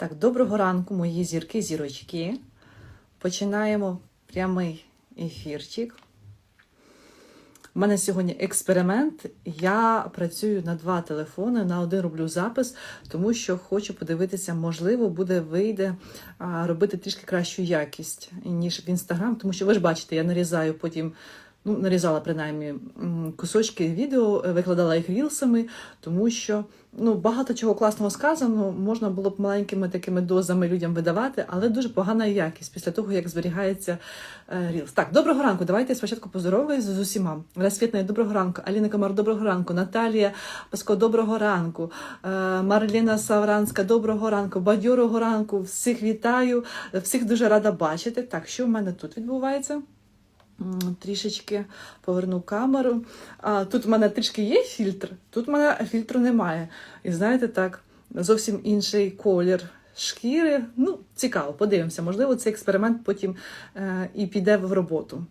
Так, доброго ранку, мої зірки, зірочки. Починаємо прямий ефірчик. У мене сьогодні експеримент. Я працюю на два телефони, на один роблю запис, тому що хочу подивитися, можливо, буде вийде робити трішки кращу якість, ніж в інстаграм, тому що ви ж бачите, я нарізаю потім. Ну, нарізала принаймні кусочки відео, е, викладала їх рілсами, тому що ну, багато чого класного сказано, можна було б маленькими такими дозами людям видавати, але дуже погана якість після того, як зберігається е, рілс. Так, доброго ранку. Давайте спочатку поздороваюсь з усіма. Світна, доброго ранку. Аліна Комар, доброго ранку. Наталія Паско, доброго ранку. Е, Марліна Савранська, доброго ранку. Бадьорого ранку. Всіх вітаю, всіх дуже рада бачити. Так, що в мене тут відбувається? Трішечки поверну камеру. А, тут в мене трішки є фільтр, тут в мене фільтру немає. І знаєте, так, зовсім інший колір шкіри. Ну, цікаво, подивимося. Можливо, цей експеримент потім е, і піде в роботу.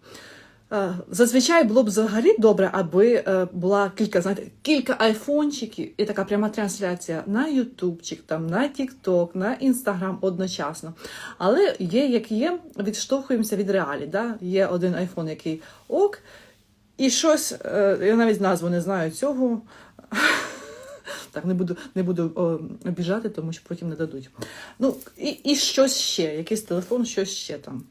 Е, Зазвичай було б взагалі добре, аби е, була кілька, знаєте, кілька айфончиків і така пряма трансляція на Ютубчик, там на Тікток, на Інстаграм одночасно. Але є, як є, відштовхуємося від реалі. Да? Є один айфон, який ок, і щось, е, я навіть назву не знаю цього. Так, не буду, не буду обіжати, тому що потім не дадуть. Ну, і, і щось ще, якийсь телефон, щось ще там.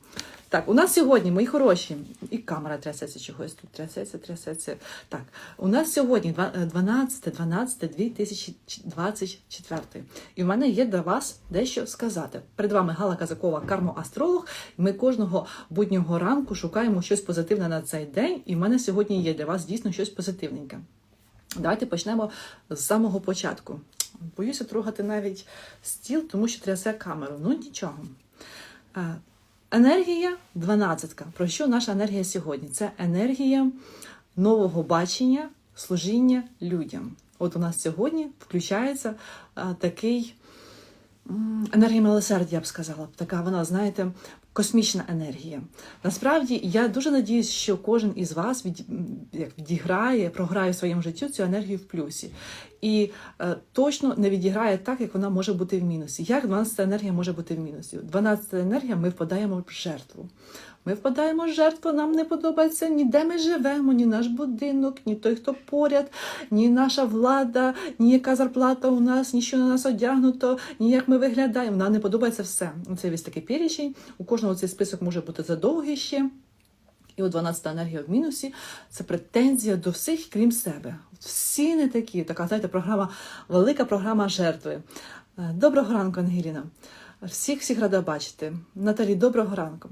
Так, у нас сьогодні, мої хороші, і камера трясеться чогось тут, трясеться, трясеться. Так, у нас сьогодні 12, 12, 2024. І в мене є до вас дещо сказати. Перед вами Гала Казакова, кармоастролог. Ми кожного буднього ранку шукаємо щось позитивне на цей день, і в мене сьогодні є для вас дійсно щось позитивненьке. Давайте почнемо з самого початку. Боюся трогати навіть стіл, тому що трясе камеру. Ну нічого. Е, Енергія 12. Про що наша енергія сьогодні? Це енергія нового бачення, служіння людям. От у нас сьогодні включається такий енергія милосердя, я б сказала. Така вона, знаєте, космічна енергія. Насправді, я дуже надіюсь, що кожен із вас від, як відіграє, програє в своєму життю цю енергію в плюсі. І е, точно не відіграє так, як вона може бути в мінусі. Як 12 енергія може бути в мінусі? 12 енергія ми впадаємо в жертву. Ми впадаємо в жертву, нам не подобається ні де ми живемо, ні наш будинок, ні той, хто поряд, ні наша влада, ні яка зарплата у нас, ні що на нас одягнуто, ні як ми виглядаємо. Нам не подобається все. Це весь такий перечень. У кожного цей список може бути задовгий ще. І от 12 енергія в мінусі це претензія до всіх, крім себе. Всі не такі. Така, знаєте, програма, велика програма жертви. Е, Доброго ранку, Ангеліна. Всіх всіх рада бачити. Наталі, доброго ранку.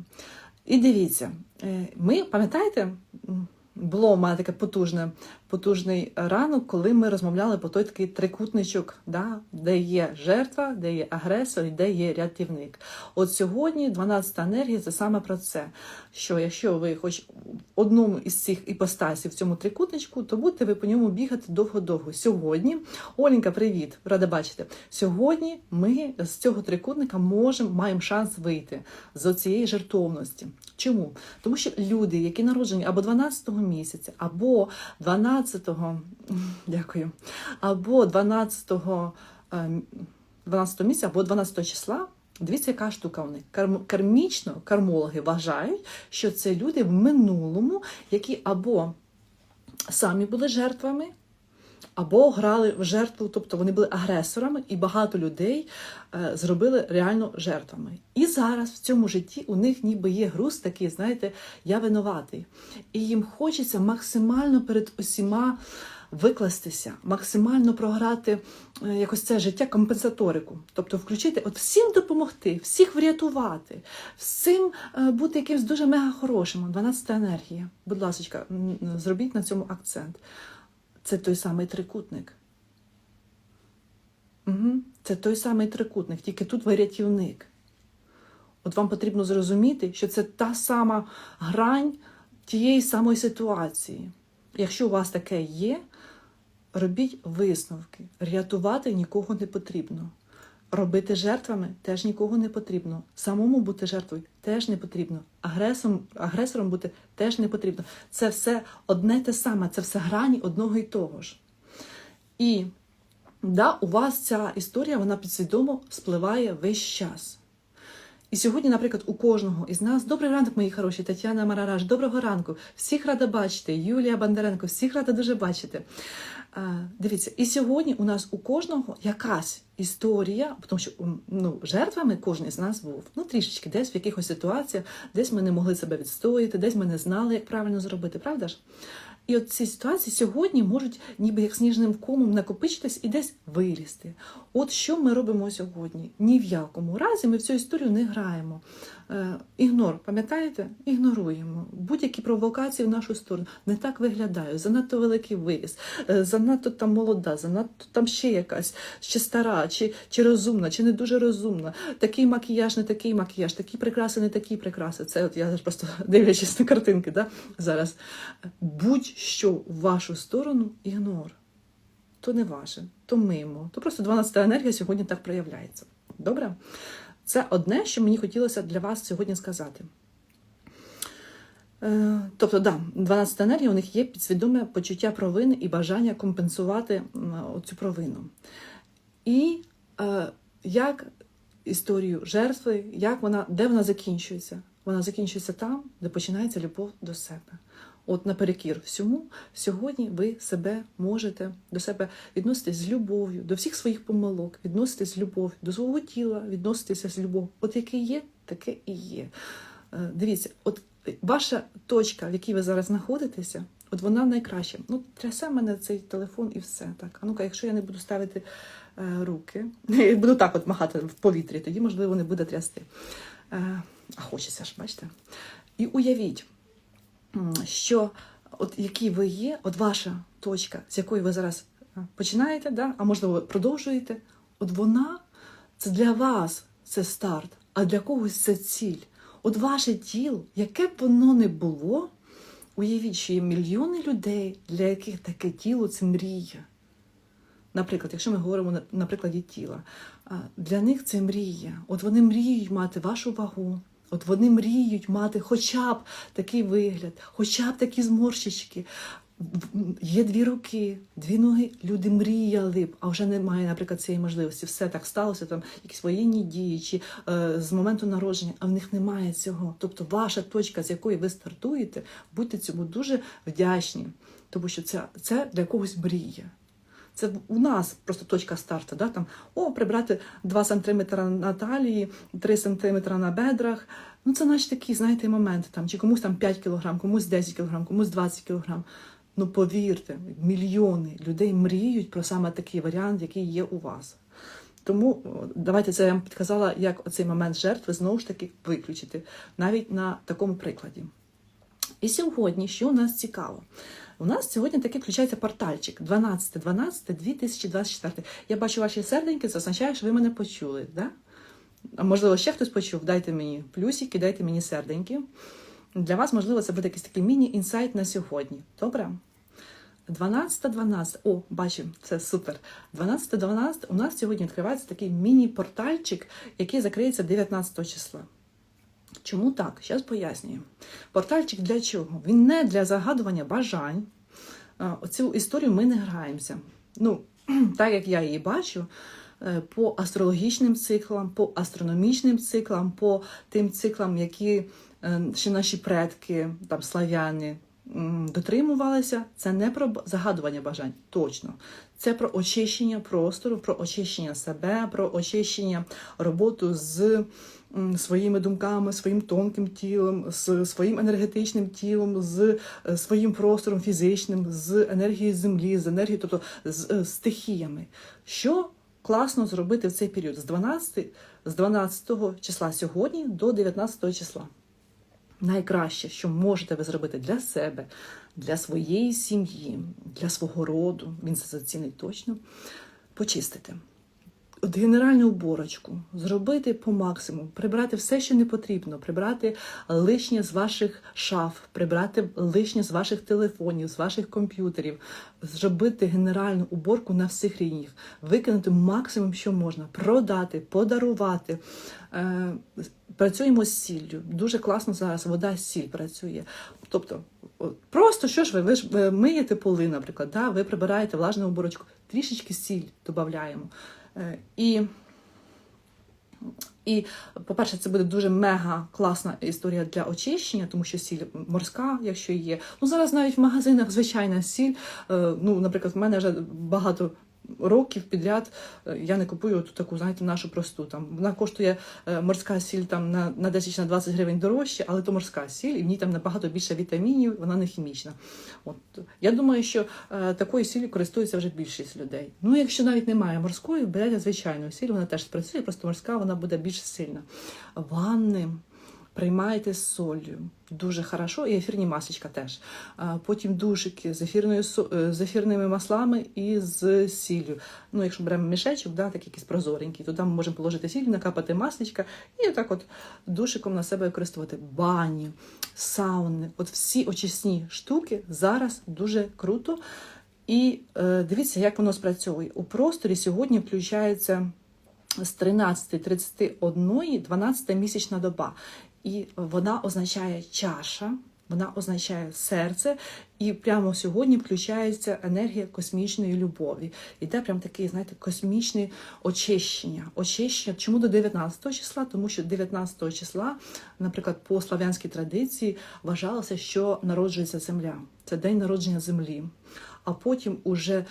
І дивіться, е, ми пам'ятаєте, було у мене таке потужне, потужний ранок, коли ми розмовляли по той такий трикутничок, да, де є жертва, де є агресор і де є рятівник. От сьогодні 12 енергія це саме про це. Що якщо ви хоч в одному із цих іпостасів в цьому трикутничку, то будете ви по ньому бігати довго-довго. Сьогодні, Оленька, привіт, рада бачити. Сьогодні ми з цього трикутника можемо, маємо шанс вийти з цієї жертовності. Чому? Тому що люди, які народжені або 12-го місяця, або 12-го, дякую, або 12-го, е, 12 місяця, або 12 числа. Дивіться, яка штука в. Кармічно кармологи вважають, що це люди в минулому, які або самі були жертвами, або грали в жертву, тобто вони були агресорами, і багато людей е, зробили реально жертвами. І зараз в цьому житті у них ніби є груз такий, знаєте, я винуватий. І їм хочеться максимально перед усіма викластися, максимально програти е, якось це життя компенсаторику. Тобто включити, от всім допомогти, всіх врятувати, всім е, бути якимось дуже мега хорошим. 12 енергія. Будь ласка, зробіть на цьому акцент. Це той самий трикутник. Угу. Це той самий трикутник, тільки тут ви рятівник. От вам потрібно зрозуміти, що це та сама грань тієї самої ситуації. Якщо у вас таке є, робіть висновки. Рятувати нікого не потрібно. Робити жертвами теж нікого не потрібно. Самому бути жертвою теж не потрібно. Агресором, агресором бути теж не потрібно. Це все одне те саме, це все грані одного і того ж. І Да, у вас ця історія вона підсвідомо спливає весь час. І сьогодні, наприклад, у кожного із нас добрий ранок, мої хороші, Тетяна Марараш, доброго ранку. Всіх рада бачити, Юлія Бондаренко, всіх рада дуже бачити. Дивіться, і сьогодні у нас у кожного якась історія, тому що ну, жертвами кожен з нас був. Ну, трішечки, десь в якихось ситуаціях, десь ми не могли себе відстояти, десь ми не знали, як правильно зробити, правда ж? І от ці ситуації сьогодні можуть ніби як сніжним комом накопичитись і десь вилізти. От що ми робимо сьогодні? Ні в якому разі ми в цю історію не граємо. Е, ігнор, пам'ятаєте? Ігноруємо. Будь-які провокації в нашу сторону не так виглядають. Занадто великий виріс, е, занадто там молода, занадто там ще якась, ще стара, чи, чи розумна, чи не дуже розумна. Такий макіяж, не такий макіяж, такі прикраси, не такі прикраси. Це от я просто дивлячись на картинки, да, зараз. Будь-що в вашу сторону ігнор. То не ваше, то мимо. То просто 12-та енергія сьогодні так проявляється. Добре? Це одне, що мені хотілося для вас сьогодні сказати. Е, Тобто, да, 12 енергія у них є підсвідоме почуття провини і бажання компенсувати цю провину. І е, як історію жертви, як вона, де вона закінчується? Вона закінчується там, де починається любов до себе. От наперекір всьому, сьогодні ви себе можете до себе відноситись з любов'ю, до всіх своїх помилок, відноситись з любов'ю, до свого тіла, відноситися з любов'ю. От яке є, таке і є. Е, Дивіться, от ваша точка, в якій ви зараз знаходитеся, от вона найкраща. Ну, трясе мене цей телефон і все. Так, а ну-ка, якщо я не буду ставити е, руки, буду так от махати в повітрі, тоді, можливо, не буде трясти. Е, а хочеться ж, бачите? І уявіть, що от які ви є, от ваша точка, з якої ви зараз е, починаєте, да? а можливо, продовжуєте, от вона це для вас це старт, а для когось це ціль. От ваше тіло, яке б воно не було, уявіть, що є мільйони людей, для яких таке тіло це мрія. Наприклад, якщо ми говоримо на, прикладі тіла, для них це мрія. От вони мріють мати вашу вагу. От вони мріють мати хоча б такий вигляд, хоча б такі зморщички. Є дві руки, дві ноги. Люди мріяли б, а вже немає, наприклад, цієї можливості. Все так сталося, там якісь воєнні дії чи е, з моменту народження, а в них немає цього. Тобто, ваша точка, з якої ви стартуєте, будьте цьому дуже вдячні, тому що це, це для когось мрія. Це у нас просто точка старту. Да? Там, о, прибрати 2 см на талії, 3 см на бедрах. Ну, це наші такі, знаєте, моменти. Там, чи комусь там 5 кг, комусь 10 кг, комусь 20 кг. Ну, повірте, мільйони людей мріють про саме такий варіант, який є у вас. Тому давайте це я вам підказала, як оцей момент жертви знову ж таки виключити, навіть на такому прикладі. І сьогодні, що у нас цікаво? У нас сьогодні таки включається портальчик 12.12.2024. Я бачу ваші серденьки, це означає, що ви мене почули. Да? А можливо, ще хтось почув. Дайте мені плюсики, дайте мені серденьки. Для вас, можливо, це буде якийсь такий міні-інсайт на сьогодні. Добре? 12.12. О, бачимо, це супер. 12.12 у нас сьогодні відкривається такий міні-портальчик, який закриється 19 числа. Чому так? Зараз пояснюю. Портальчик для чого? Він не для загадування бажань. Оцю історію ми не граємося. Ну, так як я її бачу, е, по астрологічним циклам, по астрономічним циклам, по тим циклам, які е, ще наші предки, там слав'яни, дотримувалися, це не про загадування бажань, точно. Це про очищення простору, про очищення себе, про очищення роботу з своїми думками, своїм тонким тілом, з своїм енергетичним тілом, з е, своїм простором фізичним, з енергією землі, з енергією, тобто з е, стихіями. Що класно зробити в цей період з 12, з 12 числа сьогодні до 19 числа? Найкраще, що можете ви зробити для себе, для своєї сім'ї, для свого роду, він це зацінить точно, почистити. От генеральну уборочку зробити по максимуму, прибрати все, що не потрібно, прибрати лишнє з ваших шаф, прибрати лишнє з ваших телефонів, з ваших комп'ютерів, зробити генеральну уборку на всіх рівнях, викинути максимум, що можна, продати, подарувати, е, працюємо з сіллю. Дуже класно зараз вода сіль працює. Тобто, просто що ж ви? Ви ж е, миєте поли, наприклад, да? ви прибираєте влажну оборочку, трішечки сіль додаємо. Е, І і, по-перше, це буде дуже мега класна історія для очищення, тому що сіль морська, якщо є. Ну зараз навіть в магазинах звичайна сіль. е, Ну, наприклад, в мене вже багато. Років підряд е, я не купую ту таку, знаєте, нашу просту. Там вона коштує е, морська сіль там на, на 10 на 20 гривень дорожче, але то морська сіль, і в ній там набагато більше вітамінів, вона не хімічна. От я думаю, що е, такою сіллю користується вже більшість людей. Ну, якщо навіть немає морської, берете звичайну сіль, вона теж спрацює, просто морська вона буде більш сильна. Ванни приймайте з солью. Дуже хорошо, і ефірні масочка теж. Потім душики з, ефірною, е, з ефірними маслами і з сіллю. Ну, якщо беремо мішечок, да, такий якийсь прозоренький, то там можемо положити сіль, накапати масличка і отак от душиком на себе використовувати. Бані, сауни, от всі очисні штуки зараз дуже круто. І е, дивіться, як воно спрацьовує. У просторі сьогодні включається з 13.31 12 місячна доба. І вона означає чаша, вона означає серце, і прямо сьогодні включається енергія космічної любові. Іде прям такий, знаєте, космічне очищення. Очищення. Чому до 19 числа? Тому що 19 числа, наприклад, по слав'янській традиції вважалося, що народжується земля. Це день народження землі. А потім уже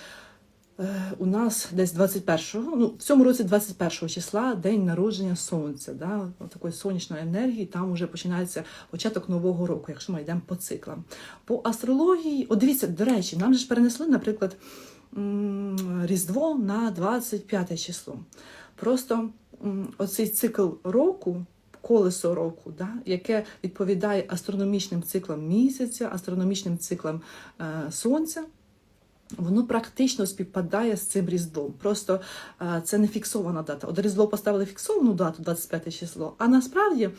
У нас десь 21-го, ну в цьому році 21 числа день народження сонця, да, такої сонячної енергії, там вже починається початок нового року, якщо ми йдемо по циклам. По астрології, от дивіться, до речі, нам же ж перенесли, наприклад, Різдво на 25 число. Просто оцей цикл року. Колесо року, да, яке відповідає астрономічним циклам місяця, астрономічним циклам е, сонця, Воно практично співпадає з цим різдвом. Просто е, це не фіксована дата. От різдво поставили фіксовану дату, 25 число, а насправді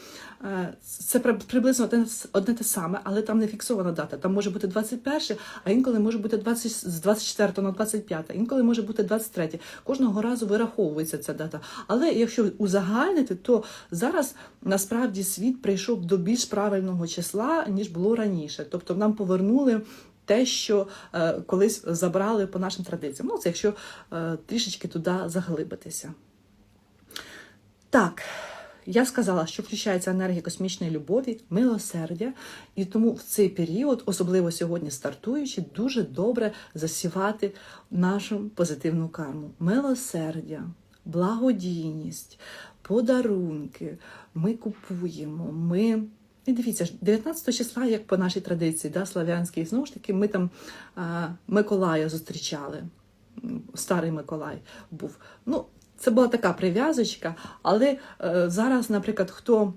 е, це при- приблизно одне те саме, але там не фіксована дата. Там може бути 21, а інколи може бути 20, з 24 на 25, інколи може бути 23. Кожного разу вираховується ця дата. Але якщо узагальнити, то зараз насправді світ прийшов до більш правильного числа, ніж було раніше. Тобто нам повернули те, що е, колись забрали по нашим традиціям. Ну, це якщо е, трішечки туди заглибитися. Так, я сказала, що включається енергія космічної любові, милосердя, і тому в цей період, особливо сьогодні стартуючи, дуже добре засівати нашу позитивну карму. Милосердя, благодійність, подарунки. Ми купуємо, ми. І дивіться, ж, 19 числа, як по нашій традиції, да, славянській, знову ж таки, ми там а, Миколая зустрічали. Старий Миколай був. Ну, це була така прив'язочка, але е, зараз, наприклад, хто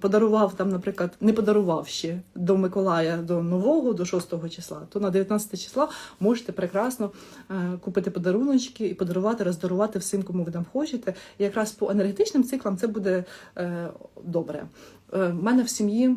подарував там, наприклад, не подарував ще до Миколая до нового, до 6 числа, то на 19 числа можете прекрасно е, купити подаруночки і подарувати, роздарувати всім, кому ви там хочете. І якраз по енергетичним циклам це буде е, добре. У мене в сім'ї.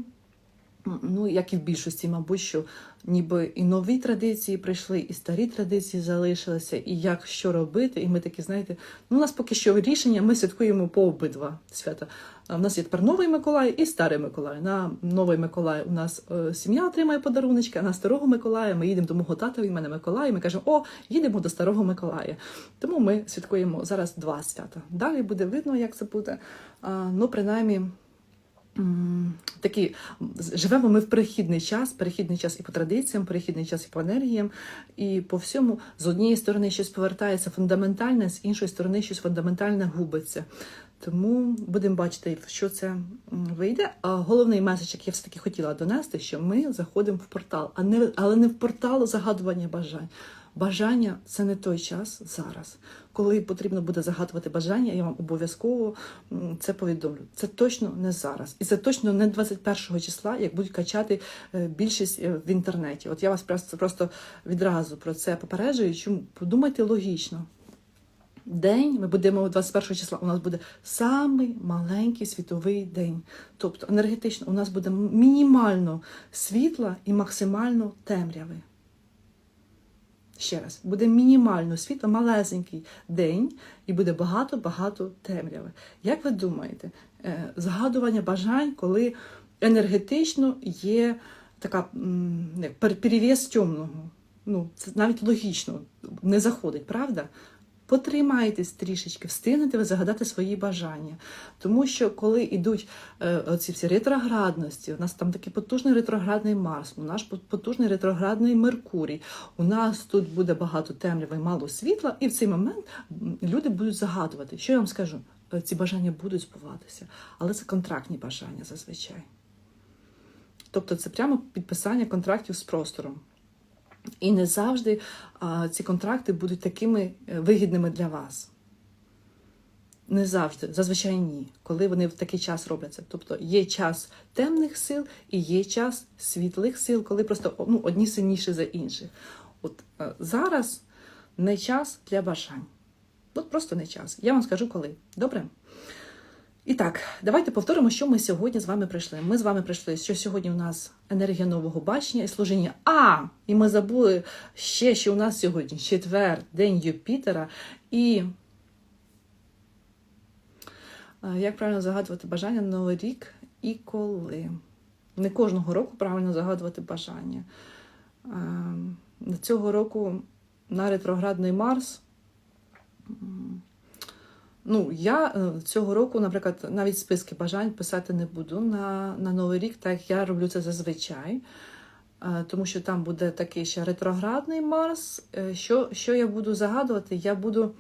Ну, як і в більшості, мабуть, що ніби і нові традиції прийшли, і старі традиції залишилися, і як що робити. І ми такі, знаєте, ну у нас поки що рішення, ми святкуємо по обидва свята. В нас є тепер новий Миколай і старий Миколай. На новий Миколай у нас е, сім'я отримає подаруночки, а на старого Миколая ми їдемо до мого тата, він мене Миколай, і ми кажемо, о, їдемо до старого Миколая. Тому ми святкуємо зараз два свята. Далі буде видно, як це буде. Ну, принаймні. Такі живемо ми в перехідний час, перехідний час і по традиціям, перехідний час і по енергіям, і по всьому з однієї сторони щось повертається фундаментальне, з іншої сторони щось фундаментальне губиться. Тому будемо бачити, що це вийде. А головний меседж, який я все таки хотіла донести, що ми заходимо в портал, а не але не в портал загадування бажань. Бажання це не той час зараз. Коли потрібно буде загадувати бажання, я вам обов'язково це повідомлю. Це точно не зараз. І це точно не 21 числа, як будуть качати е, більшість е, в інтернеті. От я вас просто, відразу про це попереджую. Чому подумайте логічно. День ми будемо 21 числа. У нас буде самий маленький світовий день. Тобто енергетично у нас буде мінімально світла і максимально темряви. Ще раз, буде мінімально світло, малесенький день, і буде багато-багато темряви. Як ви думаєте, е, згадування бажань, коли енергетично є така перевіз темного? Ну, це навіть логічно не заходить, правда? Потримайтесь трішечки, встигнете ви загадати свої бажання. Тому що коли йдуть е, оці всі ретроградності, у нас там такий потужний ретроградний Марс, у нас потужний ретроградний Меркурій, у нас тут буде багато темряви, мало світла, і в цей момент люди будуть загадувати. Що я вам скажу? Е, Ці бажання будуть збуватися, але це контрактні бажання зазвичай. Тобто це прямо підписання контрактів з простором. І не завжди а, ці контракти будуть такими е, вигідними для вас. Не завжди, зазвичай ні, коли вони в такий час робляться. Тобто є час темних сил і є час світлих сил, коли просто ну, одні сильніші за інших. От е, зараз не час для бажань. От просто не час. Я вам скажу коли. Добре? І так, давайте повторимо, що ми сьогодні з вами прийшли. Ми з вами прийшли, що сьогодні у нас енергія нового бачення і служіння. А! І ми забули ще, що у нас сьогодні четвер, день Юпітера. І е, як правильно загадувати бажання на Новий рік і коли? Не кожного року правильно загадувати бажання. Е, Цього року на ретроградний Марс. Ну, я е, цього року, наприклад, навіть списки бажань писати не буду на, на Новий рік, так як я роблю це зазвичай. Е, Тому що там буде такий ще ретроградний Марс. Е, Що, що я буду загадувати? Я буду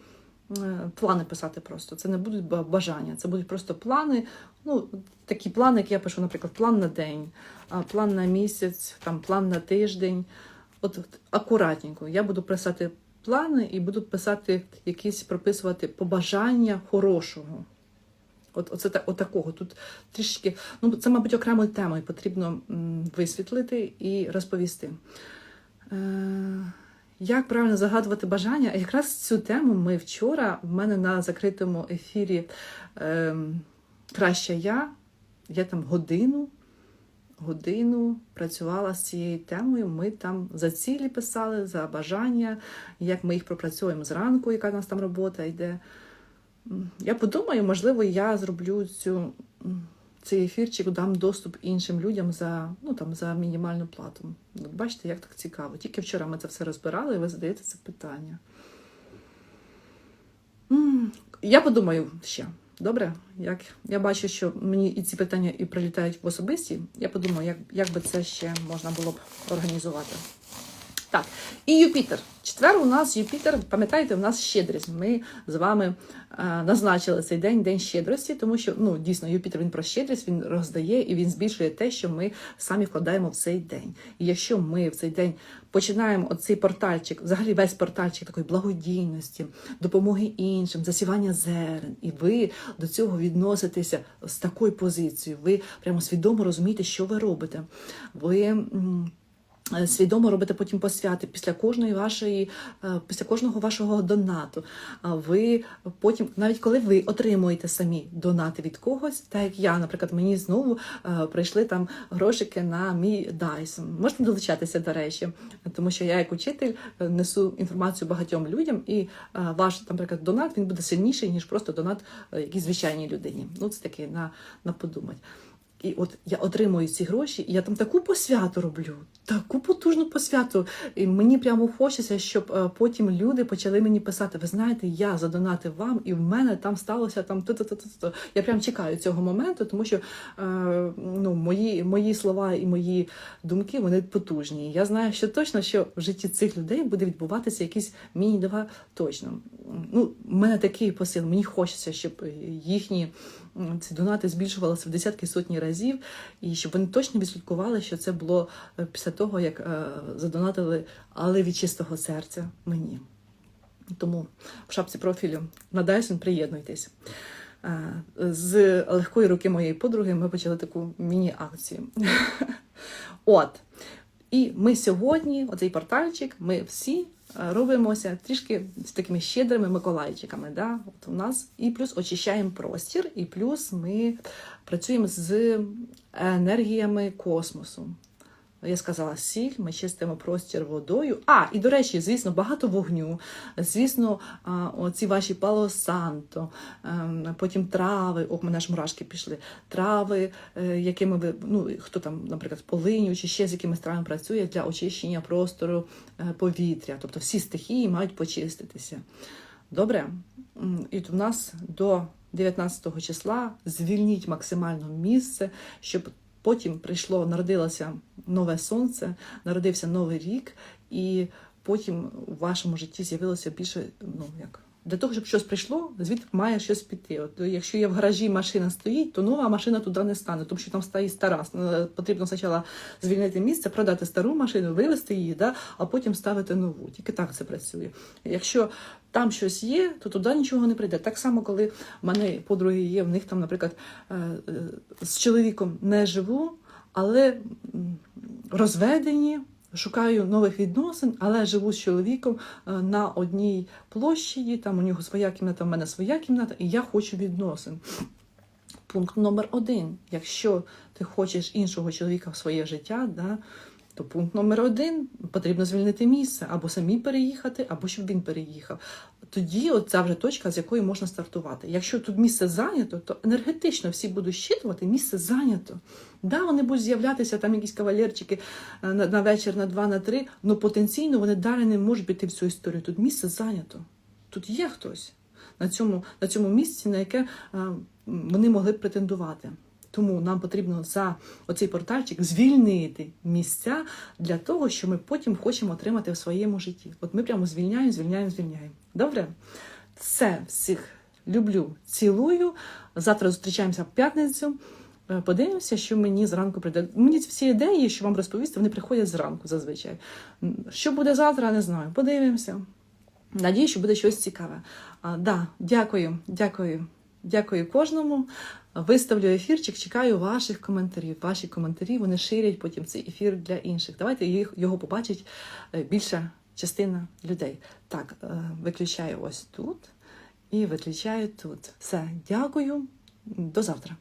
плани писати просто. Це не будуть бажання, це будуть просто плани. Ну, такі плани, як я пишу, наприклад, план на день, план на місяць, там, план на тиждень. От, от акуратненько. Я буду писати плани і буду писати якісь прописувати побажання хорошого. От, оце та- отакого. Тут трішки, ну це, мабуть, окремою темою потрібно висвітлити і розповісти. Е, як правильно загадувати бажання? Якраз цю тему ми вчора в мене на закритому ефірі е, Краще я. Я там годину годину працювала з цією темою. Ми там за цілі писали, за бажання, як ми їх пропрацьовуємо зранку, яка в нас там робота йде. Я подумаю, можливо, я зроблю цю, цей ефірчик, дам доступ іншим людям за, ну, там, за мінімальну плату. Бачите, як так цікаво. Тільки вчора ми це все розбирали, і ви задаєте це питання. Я подумаю ще. Добре, як я бачу, що мені і ці питання і прилітають в особисті. Я подумаю, як, як би це ще можна було б організувати. Так, і Юпітер. Четвер у нас Юпітер, пам'ятаєте, у нас щедрість. Ми з вами е, назначили цей день день щедрості, тому що ну дійсно Юпітер він про щедрість, він роздає і він збільшує те, що ми самі вкладаємо в цей день. І якщо ми в цей день починаємо оцей портальчик, взагалі весь портальчик такої благодійності, допомоги іншим, засівання зерен, і ви до цього відноситеся з такою позицією. Ви прямо свідомо розумієте, що ви робите. Ви. Е, Свідомо робите потім посвяти після кожної вашої, е, після кожного вашого донату. А ви потім, навіть коли ви отримуєте самі донати від когось, так як я, наприклад, мені знову е, прийшли там грошики на мій Dyson. Можете долучатися, до речі, тому що я, як учитель, несу інформацію багатьом людям, і ваш, наприклад, донат він буде сильніший, ніж просто донат якійсь звичайній людині. Ну, це таке на, на подумать. І от я отримую ці гроші, і я там таку посвяту роблю, таку потужну посвяту. І мені прямо хочеться, щоб е, потім люди почали мені писати: ви знаєте, я задонатив вам, і в мене там сталося там то-то-то-то. Я прям чекаю цього моменту, тому що е, ну, мої, мої слова і мої думки вони потужні. Я знаю, що точно, що в житті цих людей буде відбуватися якісь міні-два точно. Ну, в мене такий посил, мені хочеться, щоб їхні ці донати збільшувалися в десятки сотні разів, і щоб вони точно відслідкували, що це було е, після того, як е, задонатили, але від чистого серця мені. Тому в шапці профілю на Dyson приєднуйтесь. Е, З легкої руки моєї подруги ми почали таку міні-акцію. От. І ми сьогодні, оцей портальчик, ми всі робимося трішки з такими щедрими миколайчиками. Да? От у нас і плюс очищаємо простір, і плюс ми працюємо з енергіями космосу. Я сказала сіль, ми чистимо простір водою. А, і до речі, звісно, багато вогню. Звісно, а, оці ваші палосанто, ем, потім трави, о, в мене ж мурашки пішли. Трави, е, якими ви, ну хто там, наприклад, полиню чи ще з якимись травами працює для очищення простору е, повітря. Тобто всі стихії мають почиститися. Добре? І в нас до 19 числа звільніть максимально місце, щоб потім прийшло, народилося нове сонце, народився новий рік, і потім у вашому житті з'явилося більше, ну як. Для того, щоб щось прийшло, звідти має щось піти. От якщо є в гаражі машина стоїть, то нова машина туди не стане, тому що там стоїть стара. Е, Потрібно спочатку звільнити місце, продати стару машину, вивезти її, да, а потім ставити нову. Тільки так це працює. Якщо там щось є, то туди нічого не прийде. Так само, коли в мене подруги є, в них там, наприклад, е, е, з чоловіком не живу, але розведені. Шукаю нових відносин, але живу з чоловіком е, на одній площі. Там у нього своя кімната, в мене своя кімната, і я хочу відносин. Пункт номер один. Якщо ти хочеш іншого чоловіка в своє життя, да, то пункт номер один потрібно звільнити місце, або самі переїхати, або щоб він переїхав. Тоді от ця вже точка, з якої можна стартувати. Якщо тут місце зайнято, то енергетично всі будуть щитувати, місце зайнято. Да, вони будуть з'являтися там якісь кавалерчики е, на, на вечір, на два, на три, але потенційно вони далі не можуть піти в цю історію. Тут місце зайнято. Тут є хтось на цьому, на цьому місці, на яке е, вони могли б претендувати. Тому нам потрібно за оцей портальчик звільнити місця для того, що ми потім хочемо отримати в своєму житті. От ми прямо звільняємо, звільняємо, звільняємо. Добре? Все, всіх люблю, цілую. Завтра зустрічаємося в п'ятницю. Е, Подивимося, що мені зранку прийде. Мені всі ідеї, що вам розповісти, вони приходять зранку зазвичай. Що буде завтра, не знаю. Подивимося. Надію, що буде щось цікаве. А, да, дякую, дякую, дякую кожному. Виставлю ефірчик, чекаю ваших коментарів. Ваші коментарі вони ширять потім цей ефір для інших. Давайте їх його побачить е, більша частина людей. Так, е, виключаю ось тут і виключаю тут. Все, дякую. До завтра.